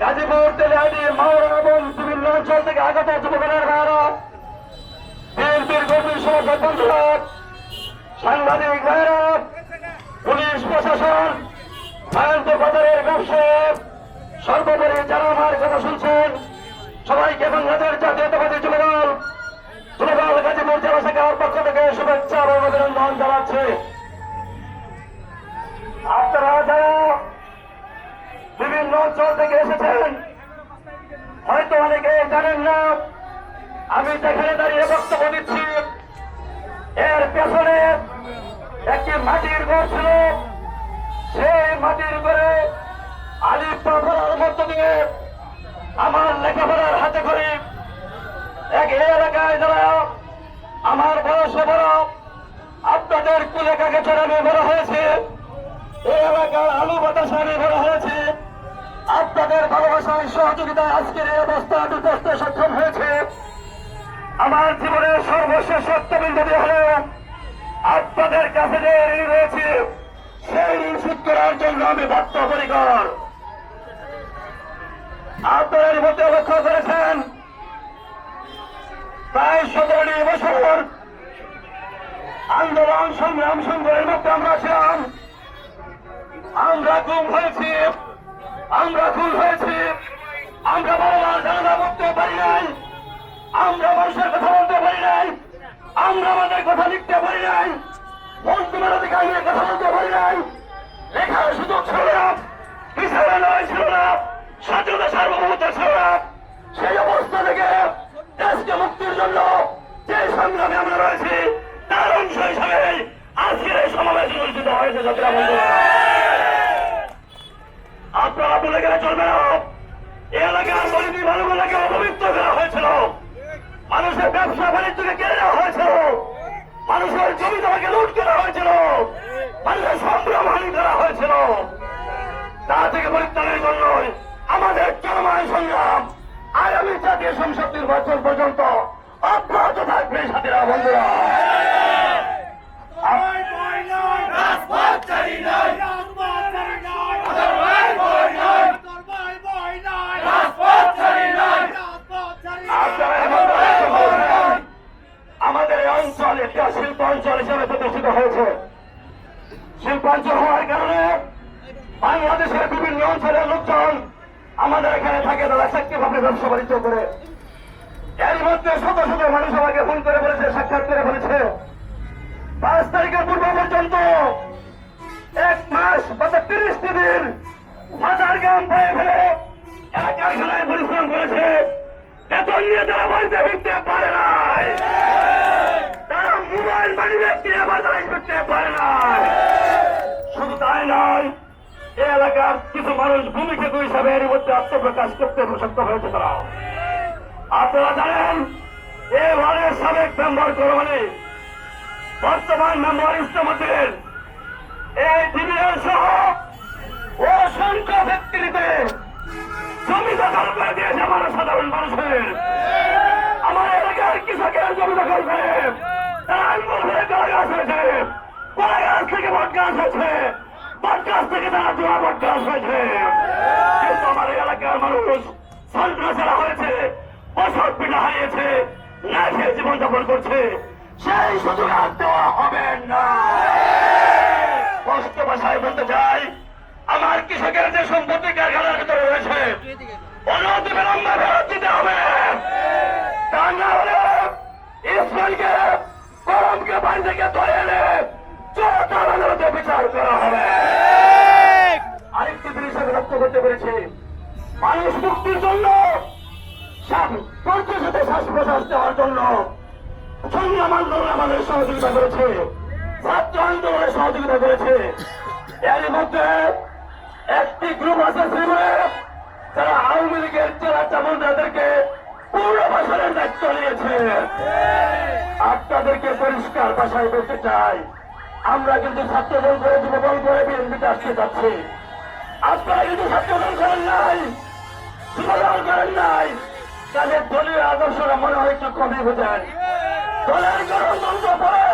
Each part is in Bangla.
গাজীপুর তেলিহাটি মাওয়া এবং বিভিন্ন অঞ্চল থেকে আগত যুবদলের ভারত বিএনপির কর্মী সমর্থক বন্ধুরা সাংবাদিক ভারত পুলিশ প্রশাসন ভয়ঙ্কর বাজারের ব্যবসায়ী, সর্বোপরি যারা আমার কথা শুনছেন, সবাইকে বাংলাদেশ জাতীয়তাবাদী যুবদল যুবদল গাজীপুর জেলা শাখার পক্ষ থেকে শুভেচ্ছা এবং অভিনন্দন জানাচ্ছে। আপনারা যারা বিভিন্ন অঞ্চল থেকে এসেছেন। হয়তো অনেকে জানেন না, আমি যেখানে দাঁড়িয়ে বক্তব্য দিচ্ছি, এর পেছনে একটি মাটির ঘর ছিল। সেই মাটির ঘরে আলিফ পড়ার মধ্য দিয়ে আমার লেখাপড়ার হাতে করে এক এলাকায় যারা আমার বয়স বড়, আপনাদের কুলে কাকে চড়ানো বড় হয়েছে। এই এলাকার আলু বাতাসে আমি বড় হয়েছে। আপনাদের ভালোবাসায় সহযোগিতায় আজকের এই অবস্থা বিধ্বস্তে সক্ষম হয়েছে। আমার জীবনের সর্বশেষ সত্যবিন্দু হলেও আপনাদের কাছে যে ঋণ রয়েছে, সেই ঋণ শোধ করার জন্য আমি বদ্ধপরিকর। আপনারা এর মধ্যে লক্ষ্য করেছেন। প্রায় সতেরোটি বছর আন্দোলন, সংগ্রাম সংগ্রামের মধ্যে আমরা ছিলাম। আমরা গুম হয়েছি। আমরা ভুল হয়েছি। আমরা বাবা জানা বলতে পারি নাই। আমরা মানুষের কথা বলতে পারি নাই। আমরা আমাদের কথা লিখতে পারি নাই। বন্ধুমের অধিকার নিয়ে কথা বলতে পারি নাই। লেখার সুযোগ ছিল না। বিচারে নয়, ছিল না। স্বাধীনতা সার্বভৌমতা ছিল না সেই অবস্থা থেকে দেশকে মুক্তির জন্য যে সংগ্রামে আমরা রয়েছি তার অংশ হিসাবে আজকের এই সমাবেশ অনুষ্ঠিত হয়েছে যাত্রা বন্ধুরা আপনারা বলে গেলে চলবে না এ এলাকার গরিবী মানুষগুলোকে অপবিত্র করা হয়েছিল মানুষের ব্যবসা বাণিজ্যকে কেড়ে নেওয়া হয়েছিল মানুষের জমি জমাকে লুট করা হয়েছিল মানুষের সম্ভ্রম হানি করা হয়েছিল তা থেকে পরিত্রাণের জন্য আমাদের চলমান সংগ্রাম আগামী জাতীয় সংসদ নির্বাচন পর্যন্ত অব্যাহত থাকবে সাথীরা বন্ধুরা আপনারা এমন দায়িত্ব করবেন। আমাদের এই অঞ্চল একটা শিল্প অঞ্চল হিসেবে প্রতিষ্ঠিত হয়েছে শিল্পাঞ্চল হওয়ার কারণে বাংলাদেশের বিভিন্ন অঞ্চলের লোকজন আমাদের এখানে থাকে তারা সাক্ষীভাবে ব্যবসা বাণিজ্য করে। এর মধ্যে শত শত মানুষ আমাকে ফোন করে বলেছে, সাক্ষাৎ করে বলেছে, পাঁচ তারিখের পূর্ব পর্যন্ত এক মাস বা তিরিশটি দিন হাজার গ্রাম পায়ে ফেলে এক কারখানায় পরিশ্রম করেছে। এত নিয়ে তারা বাড়িতে ফিরতে পারে নাই তারা মোবাইল বাড়ি ব্যক্তি বাজারে করতে পারে নাই শুধু তাই নয় এলাকার কিছু মানুষ ভূমিক্ষেত্র হিসাবে এর মধ্যে আত্মপ্রকাশ করতে সক্ষম হয়েছে তারা। আপনারা জানেন, এ ওয়ার্ডের সাবেক মেম্বার করমানি বর্তমান মেম্বার ইসলামতের এই ডিভিএন সহ অসংখ্য ব্যক্তিতে জমি দখল করে দিয়েছে আমার সাধারণ মানুষের। আমার এলাকার কৃষকের জমি দখল করে তারা আঙ্গুল ধরে কলা গাছ হয়েছে গাছ থেকে বট গাছ হয়েছে। বট গাছ থেকে তারা জীবনযাপন করছে, সেই সুযোগ আর দেওয়া হবে না। ভাষায় বলতে চাই, আমার কৃষকের যে সম্পত্তি কারখানার ভিতরে রয়েছে ফেরত দিতে হবে। তা না হলে ইসমাইলকে বাড়ি থেকে ধরে এনে চোটার আদালতে বিচার করা হবে। আরেকটি জিনিস আমি লক্ষ্য করতে পেরেছি, মানুষ মুক্তির জন্য প্রশ্বাস দেওয়ার জন্য সংগ্রাম আন্দোলন আমাদের সহযোগিতা করেছে। ছাত্র আন্দোলনে সহযোগিতা করেছে। এর মধ্যে একটি গ্রুপ আছে শ্রীপুরে, যারা আওয়ামী লীগের জেলা চামুন্ডাদেরকে আপনাদেরকে পরিষ্কার ভাষায় বলতে চাই, আমরা কিন্তু ছাত্রদল করে, যুবদল করে বিএনপিতে আসতে যাচ্ছি। আপনারা কিন্তু ছাত্রদল করেন নাই, যুবদল করেন নাই। তাদের দলীয় আদর্শরা মনে হয় একটু কমে বোঝেন। দলের গণতন্ত্র করে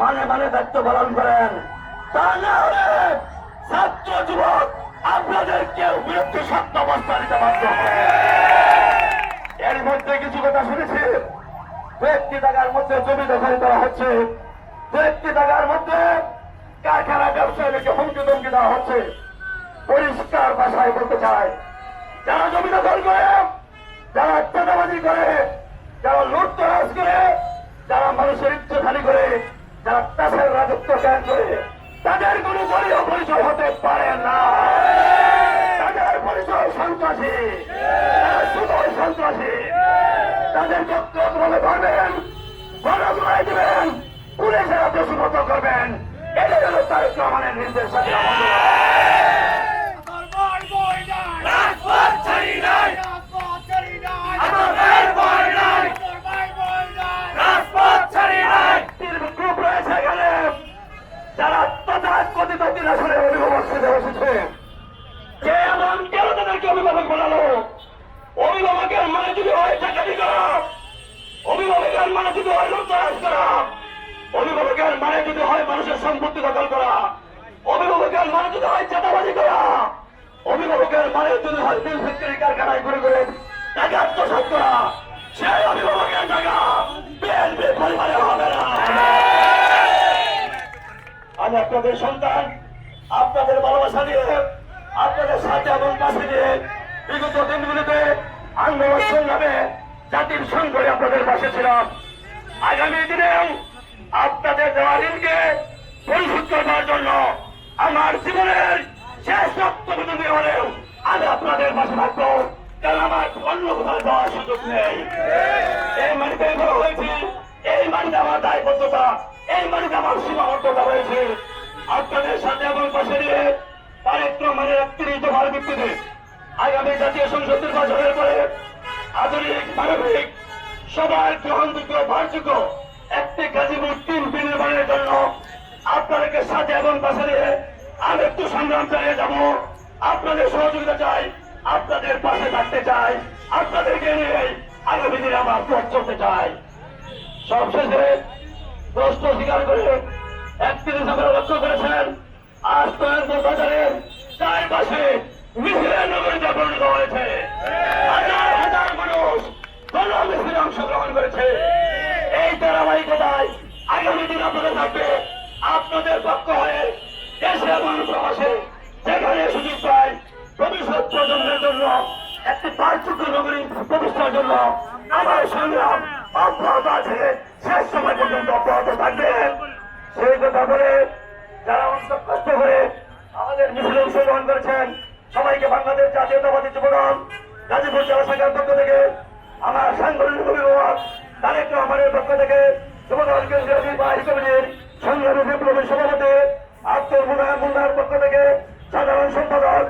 মানে মানে দায়িত্ব পালন করেন। তা না হলে ছাত্র যুবক আপনাদের কেউ বিরুদ্ধে সত্য অবস্থা নিতে বাধ্য এর মধ্যে কিছু কথা শুনেছি। একটি জায়গার মধ্যে জমি দখল করা হচ্ছে। একটি জায়গার মধ্যে কারখানা ব্যবসায়ীদেরকে হুমকি ধমকি দেওয়া হচ্ছে। পরিষ্কার ভাষায় বলতে চায় যারা জমি দখল করে যারা চাঁদাবাজি করে, যারা লুটতরাজ করে, যারা মানুষের ইচ্ছে খালি করে, যারা তাসের রাজত্ব জ্ঞান করে, তাদের কোনো দলীয় পরিচয় হতে পারে না। তাদের পরিচয় সন্ত্রাসী। তারা শুধুই সন্ত্রাসী। তাদের দেবেন, পুলিশের সুমত করবেন। এটাই হলো তারেক রহমানের নির্দেশ সাথে আমাদের আমার বই নাই রাজপথ ছাড়ি নাই রাজপথ ছাড়ি নাই আমার ভাইয়ের ভয় নাই তোর ভাই বই নাই রাজপথ ছাড়ি নাই গ্রুপ রয়েছে এখানে যারা তথাকথিত দিনাশনে অভিভাবক সেজে বসেছে কে এমন কেন তাদেরকে অভিভাবক বানালো অভিভাবকের মানে যদি হয় চাকরি করা অভিভাবকের মানে যদি হয় লুটতরাজ করা অভিভাবকের মানে যদি হয় মানুষের সম্পত্তি দখল করা, অভিভাবকের মানে যদি হয় চাঁদাবাজি করা অভিভাবকের মানে যদি হয় বিল ফ্যাক্টরি কারখানায় ঘুরে ঘুরে আপনাদের সন্তান, আপনাদের ভালোবাসা দিয়ে, আপনাদের সাথে এবং পাশে দিয়ে বিগত দিনগুলিতে আন্দোলন সংগ্রামে জাতির সংকটে আপনাদের পাশে ছিলাম। আগামী দিনে আপনাদের দেওয়া ঋণকে পরিশোধ করবার জন্য আমার জীবনের শেষ রক্তবিন্দু দিয়ে হলেও আমি আপনাদের পাশে থাকব। কারণ আমার অন্য কোথাও যাওয়ার সুযোগ নেই? এই মাটিতে হয়েছি, এই মাটিতে আমার দায়বদ্ধতা, এই মাটিতে আমার সীমাবদ্ধতা রয়েছে। আপনাদের সাথে এবং পাশে দিয়ে তারেক রহমানের একত্রিশ দফার ভিত্তিতে আগামী জাতীয় সংসদ নির্বাচনের পরে আধুনিক, মানবিক, সবার গ্রহণযোগ্য, ভারযোগ্য একটি গাজীপুর তিন বিনির্মাণের জন্য আপনাদেরকে সাথে এবং পাশে দিয়ে আমি একটু সংগ্রাম চালিয়ে যাব। আপনাদের সহযোগিতা চাই, আপনাদের পাশে থাকতে চাই, আপনাদেরকে নিয়ে আগামী দিনে আমার পথ চলতে চাই। সবশেষে প্রশ্ন স্বীকার করে একত্রিশ আপনারা লক্ষ্য করেছেন। আজ তৈরি বাজারের চারপাশে মিছিলের নগরীতে পরিণত হয়েছে। হাজার হাজার মানুষ গণ মিছিলে অংশগ্রহণ করেছে। এই ধারাবাহিকতায় আগামী দিন আপনাদের থাকবে আপনাদের পক্ষ হয়ে দেশে এবং প্রবাসে যেখানে সুযোগ পায়, ভবিষ্যৎ প্রজন্মের জন্য একটি পার্থক্য নগরী প্রতিষ্ঠার জন্য আমার সংগ্রাম অব্যাহত আছে। শেষ সময় পর্যন্ত অব্যাহত থাকবে। সেই কথা বলে যারা অন্তর কষ্ট করে আমাদের মিছিলে অংশগ্রহণ করেছেন, সবাইকে বাংলাদেশ জাতীয়তাবাদী যুবদল, গাজীপুর জেলা শাখার পক্ষ থেকে, আমার সাংগঠনিক অভিভাবক তারেক রহমানের পক্ষ থেকে, যুবদল কেন্দ্রীয় বাহিনী কমিটির সংগ্রামী বিপ্লবী সভাপতি আব্দুল মুনায় মুন্নার পক্ষ থেকে, সাধারণ সম্পাদক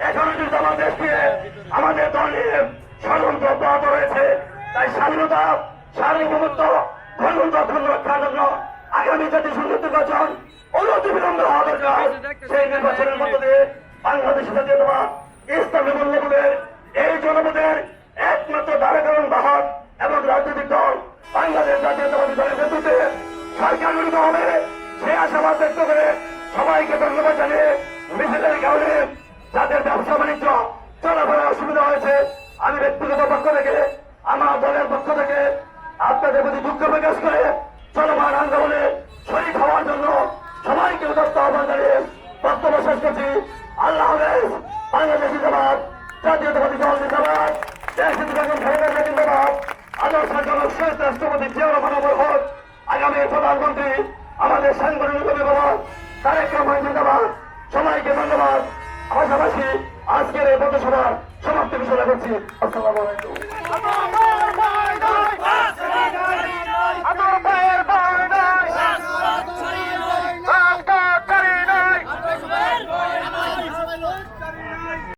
এখনও যদি আমাদের নিয়ে আমাদের দল নিয়ে ষড়যন্ত্র অব্যাহত রয়েছে তাই স্বাধীনতা সার্বভৌমত্ব গণতন্ত্র রক্ষার জন্য আগামী জাতীয় সংযুক্ত নির্বাচন অনতিবিলম্বে হওয়া দরকার সেই নির্বাচনের মধ্যে দিয়ে বাংলাদেশের জাতীয়তাবাদ ইসলামী মূল্যবোধের এই জনপদের সমাপ্ত ঘোষণা করছি। আসসালামু আলাইকুম।